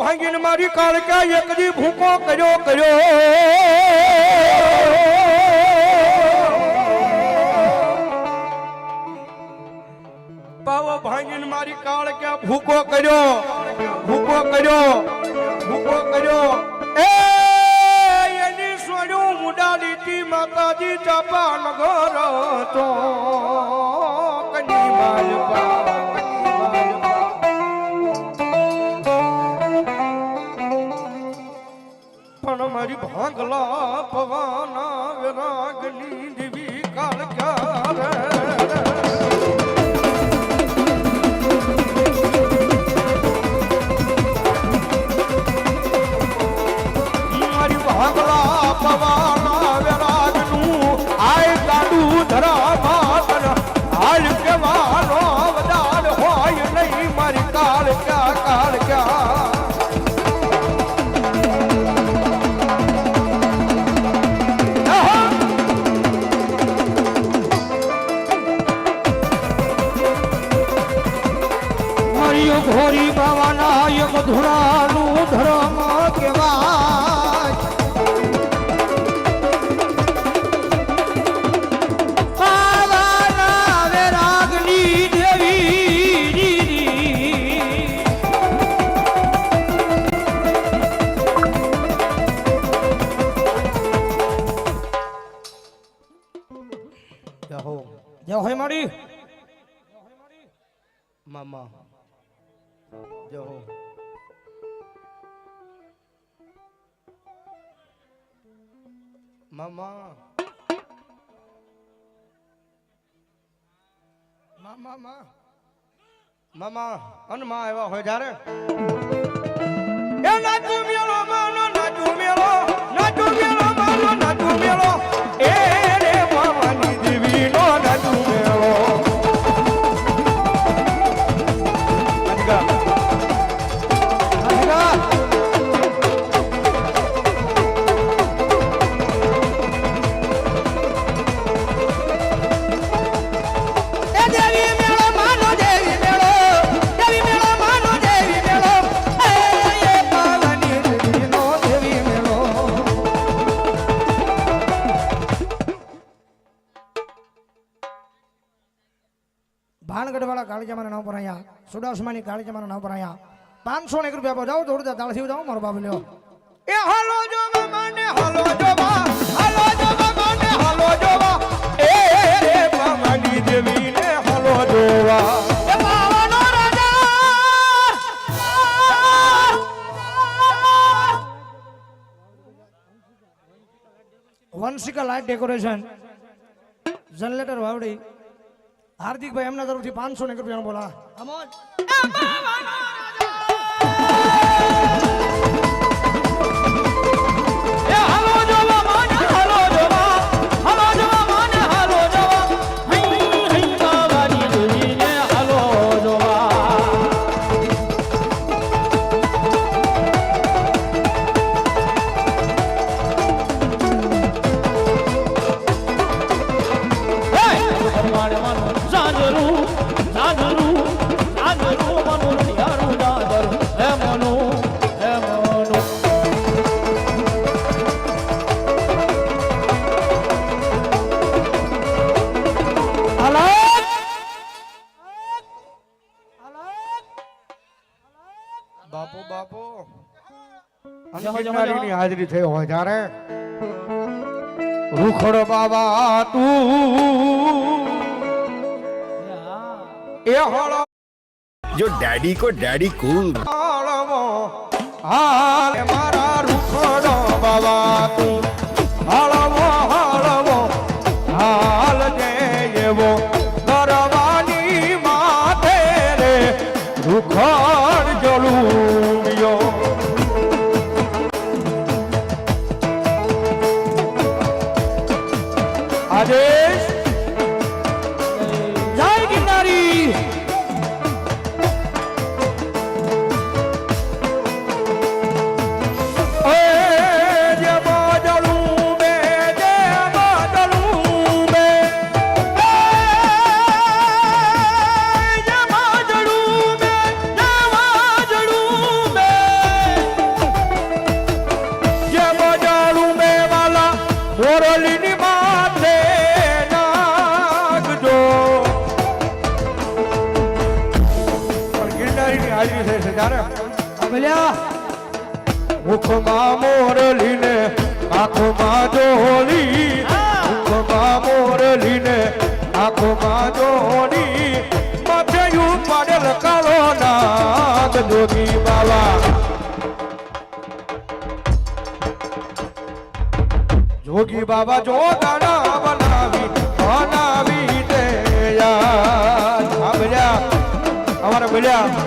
ભાંગીને મારી કાળકા એક દી ભૂકો કર્યો કર્યો. પાવો ભાંગીને મારી કાળકા ભૂકો કર્યો ભૂકો કર્યો ભૂકો કર્યો. એ, એની સોડ્યું મુડા લીટી માતાજી ચાપા નગર તો મારી ભાંગલા પવાના વિરાગની બાવાના ધર્મ દેવી જય હોય મારી મામા. જય મામા મામા મા મામા અનમાં આવ્યા હોય જ્યારે? ભાણગઢ વાળા કાળીજામાના નામ પર અહીંયા સુડાસમાની કાળીજામાના નામ પર અહીંયા પાંચસો ને એક રૂપિયા બજાવો થોડું તાળ સીવ જાઓ મારો બાબુ લ્યો. એ હાલો જો મને હાલો જોવા હાલો જો મને હાલો જોવા એ રે મામાની દેવીને હાલો જોવા Vanshika light decoration. Generator Vavdi. હાર્દિકભાઈ એમના તરફથી પાંચસો ને રૂપિયાનો બોલા. અમોજ ની હાજરી થઈ હોય ત્યારે રૂખડો બાબા તું. એ હોળો જો ડેડી કો ડેડી કૂલ. હાલ મારા રૂખડો બાબા તું. આદેશ ત્યારે બોલ્યા મુખમાં મોરલીને આંખોમાં જોલી મુખમાં મોરલીને આંખોમાં જોલી માથે પાડેલ કાળો નાગ જોગી બાવા જોગી બાબા જો દાણા બનાવી બનાવી દે યાર. સાંભળ્યા અમારે બોલ્યા